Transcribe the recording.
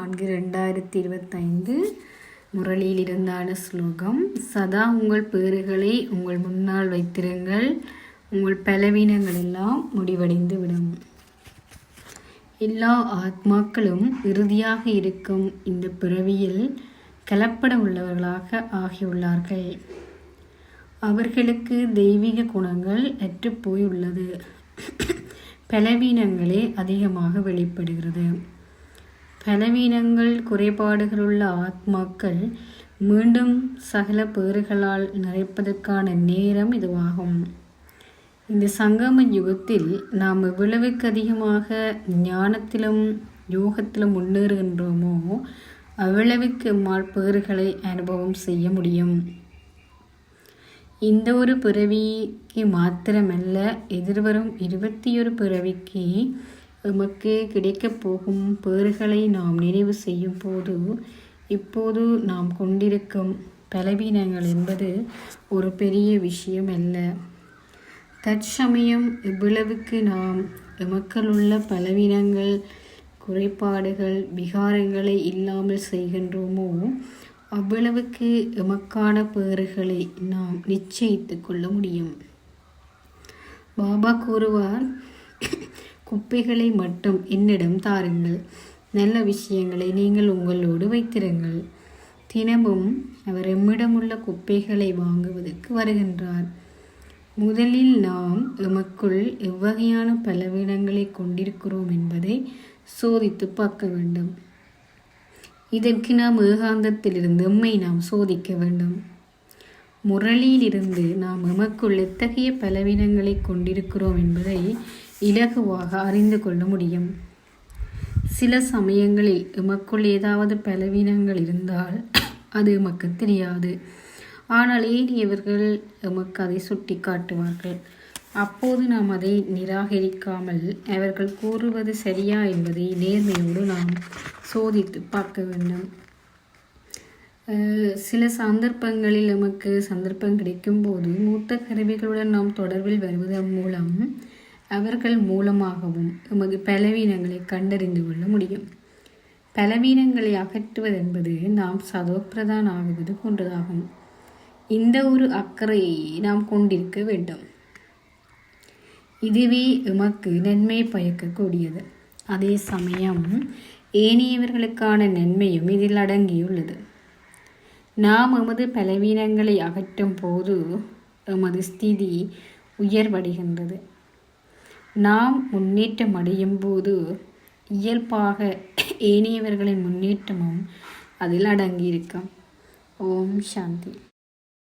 நான்கு ரெண்டாயிரத்தி இருபத்தைந்து முரளியில் இருந்தான ஸ்லோகம். சதா உங்கள் பேறுகளை உங்கள் முன்னால் வைத்திருங்கள். உங்கள் பலவீனங்கள் எல்லாம் முடிவடைந்து விடும் எல்லா ஆத்மாக்களும் இறுதியாக இருக்கும் இந்த பிறவியில் கலப்பட உள்ளவர்களாக ஆகியுள்ளார்கள். அவர்களுக்கு தெய்வீக குணங்கள் அற்றுப்போய் உள்ளது பலவீனங்களே அதிகமாக வெளிப்படுகிறது. பலவீனங்கள் குறைபாடுகளுள்ள ஆத்மாக்கள் மீண்டும் சகல பேறுகளால் நிறைப்பதற்கான நேரம் இதுவாகும். இந்த சங்கம யுகத்தில் நாம் எவ்வளவுக்கு அதிகமாக ஞானத்திலும் யோகத்திலும் முன்னேறுகின்றோமோ அவ்வளவுக்கு மால் பேறுகளை அனுபவம் செய்ய முடியும். இந்த ஒரு பிறவிக்கு மாத்திரமல்ல எதிர்வரும் இருபத்தி ஒரு பிறவிக்கு எமக்கு கிடைக்கப் போகும் பேறுகளை நாம் நினைவு செய்யும் போது இப்போது நாம் கொண்டிருக்கும் பலவீனங்கள் என்பது ஒரு பெரிய விஷயம் அல்ல. தற்சமயம் இவ்வளவுக்கு நாம் எமக்களுள்ள பலவீனங்கள் குறைபாடுகள் விகாரங்களை இல்லாமல் செய்கின்றோமோ அவ்வளவுக்கு எமக்கான பேறுகளை நாம் நிச்சயித்து கொள்ள முடியும். பாபா கூறுவார் குப்பைகளை மட்டும் என்னிடம் தாருங்கள். நல்ல விஷயங்களை நீங்கள் உங்களோடு வைத்திருங்கள். தினமும் அவர் எம்மிடமுள்ள குப்பைகளை வாங்குவதற்கு வருகின்றார். முதலில் நாம் எமக்குள் எவ்வகையான பலவீனங்களை கொண்டிருக்கிறோம் என்பதை சோதித்து பார்க்க வேண்டும். இதற்கு நாம் ஏகாந்தத்திலிருந்து எம்மை நாம் சோதிக்க வேண்டும். முரளியிலிருந்து நாம் எமக்குள் எத்தகைய பலவீனங்களை கொண்டிருக்கிறோம் என்பதை இலகுவாக அறிந்து கொள்ள முடியும். சில சமயங்களில் எமக்குள் ஏதாவது பலவீனங்கள் இருந்தால் அது எமக்கு தெரியாது. ஆனால் ஏனியவர்கள் எமக்கு அதை சுட்டி காட்டுவார்கள். அப்போது நாம் அதை நிராகரிக்காமல் அவர்கள் கூறுவது சரியா என்பதை நேர்மையோடு நாம் சோதித்து பார்க்க வேண்டும். சில சந்தர்ப்பங்களில் நமக்கு சந்தர்ப்பம் கிடைக்கும் போது மூத்த கருவிகளுடன் நாம் தொடர்பில் வருவதன் மூலம் அவர்கள் மூலமாகவும் எமது பலவீனங்களை கண்டறிந்து கொள்ள முடியும். பலவீனங்களை அகற்றுவதென்பது நாம் சதோப்பிரதான் ஆகுவது போன்றதாகும். இந்த ஒரு அக்கறையை நாம் கொண்டிருக்க வேண்டும். இதுவே எமக்கு நன்மை பயக்கக்கூடியது. அதே சமயம் ஏனையவர்களுக்கான நன்மையும் இதில் அடங்கியுள்ளது. நாம் எமது பலவீனங்களை அகற்றும் போது எமது ஸ்திதி உயர்வடைகின்றது. நாம் முன்னேற்றம் அடையும் போது இயல்பாக ஏனையவர்களின் முன்னேற்றமும் அதில் அடங்கியிருக்கும். ஓம் சாந்தி.